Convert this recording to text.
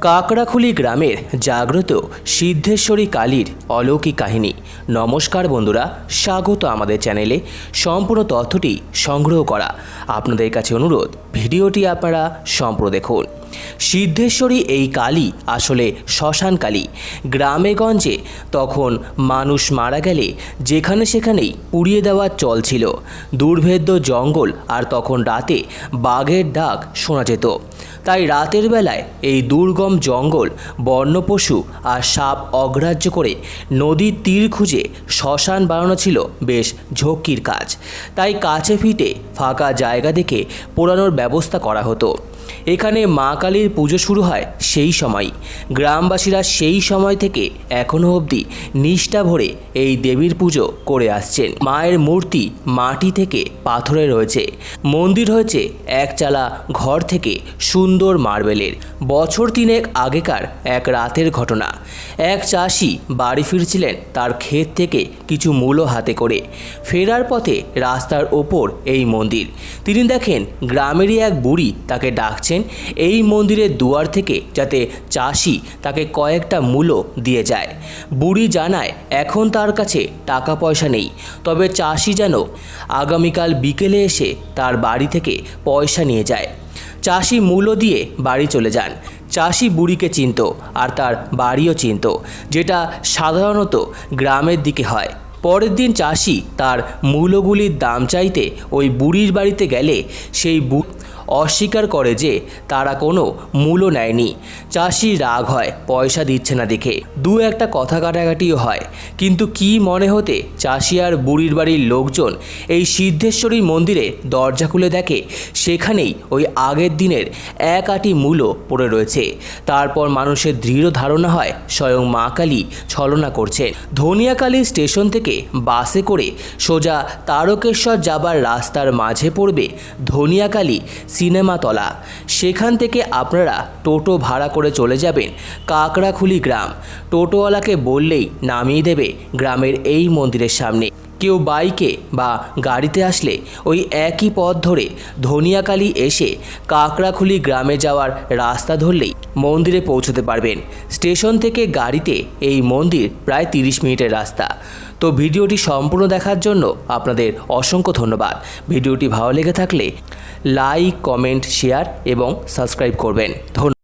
কাকড়াখুলি গ্রামের জাগ্রত সিদ্ধেশ্বরী কালীর অলৌকিক কাহিনী। নমস্কার বন্ধুরা, স্বাগত আমাদের চ্যানেলে। সম্পূর্ণ তথ্যটি সংগ্রহ করা। আপনাদের কাছে অনুরোধ, ভিডিওটি আপনারা সম্পূর্ণ দেখুন। সিদ্ধেশ্বরী এই কালী, আসলে শ্মশান কালী। গ্রামে গঞ্জে তখন মানুষ মারা গেলে যেখানে সেখানেই পুড়িয়ে দেওয়ার চল ছিল। দুর্ভেদ্য জঙ্গল আর তখন রাতে বাঘের ডাক শোনা যেত। তাই রাতের বেলায় এই দুর্গম জঙ্গল বন্যপশু আর সাপ অগ্রাহ্য করে নদীর তীর খুঁজে শ্মশান বানানো ছিল বেশ ঝক্কির কাজ। তাই কাছে ফিটে ফাঁকা জায়গা দেখে পোড়ানোর ব্যবস্থা করা হতো। এখানে মা কালীর পুজো শুরু হয় সেই সময়। গ্রামবাসীরা সেই সময় থেকে এখনও অবধি নিষ্ঠা ভরে এই দেবীর পুজো করে আসছেন। মায়ের মূর্তি মাটি থেকে পাথরে রয়েছে। মন্দির হয়েছে একচালা ঘর থেকে সুন্দর মার্বেলের। বছর তিনেক আগেকার এক রাতের ঘটনা। এক চাষি বাড়ি ফিরছিলেন তার ক্ষেত থেকে কিছু মূলো হাতে করে। ফেরার পথে রাস্তার ওপর এই মন্দির। তিনি দেখেন গ্রামেরই এক বুড়ি তাকে ডাকছেন এই মন্দিরের দুয়ার থেকে যাতে চাষি তাকে কয়েকটা মূলো দিয়ে যায়। বুড়ি জানায়, এখন তার কাছে টাকা পয়সা নেই। তবে চাষি যেন আগামীকাল বিকেলে এসে তার বাড়ি থেকে পয়সা নিয়ে যায়। চাষি মূল্য দিয়ে বাড়ি চলে যান। চাষি বুড়িকে চিনত, আর তার বাড়িও চিনত, যেটা সাধারণত গ্রামের দিকে হয়। পরের দিন চাষি তার মূলগুলির দাম চাইতে ওই বুড়ির বাড়িতে গেলে সেই বু অস্বীকার করে যে তারা কোনো মূল্য নেয়নি। চাষি রাগ হয়, পয়সা দিচ্ছে না দেখে। দু একটা কথা কাটাকাটিও হয়, কিন্তু কি মনে হতে চাষি আর বুড়ির বাড়ির লোকজন এই সিদ্ধেশ্বরী মন্দিরে দরজা খুলে দেখে, সেখানেই ওই আগের দিনের এক আটি মূল্য পড়ে রয়েছে। তারপর মানুষের দৃঢ় ধারণা হয়, স্বয়ং মা কালী ছলনা করছে। ধনিয়াকালী স্টেশন থেকে বাসে করে সোজা তারকেশ্বর যাবার রাস্তার মাঝে পড়বে ধনিয়াকালী সিনেমাতলা। সেখান থেকে আপনারা টোটো ভাড়া করে চলে যাবেন কাকড়াখুলি গ্রাম। টোটোওয়ালাকে বললেই নামিয়ে দেবে গ্রামের এই মন্দিরের সামনে। কেউ বাইকে বা গাড়িতে আসলে ওই একই পথ ধরে ধনিয়াকালী এসে কাকড়াখুলি গ্রামে যাওয়ার রাস্তা ধরলেই মন্দিরে পৌঁছতে পারবেন। স্টেশন থেকে গাড়িতে এই মন্দির প্রায় তিরিশ মিনিটের রাস্তা। তো ভিডিওটি সম্পূর্ণ দেখার জন্য আপনাদের অসংখ্য ধন্যবাদ। ভিডিওটি ভালো লেগে থাকলে লাইক, কমেন্ট, শেয়ার এবং সাবস্ক্রাইব করবেন। ধন্যবাদ।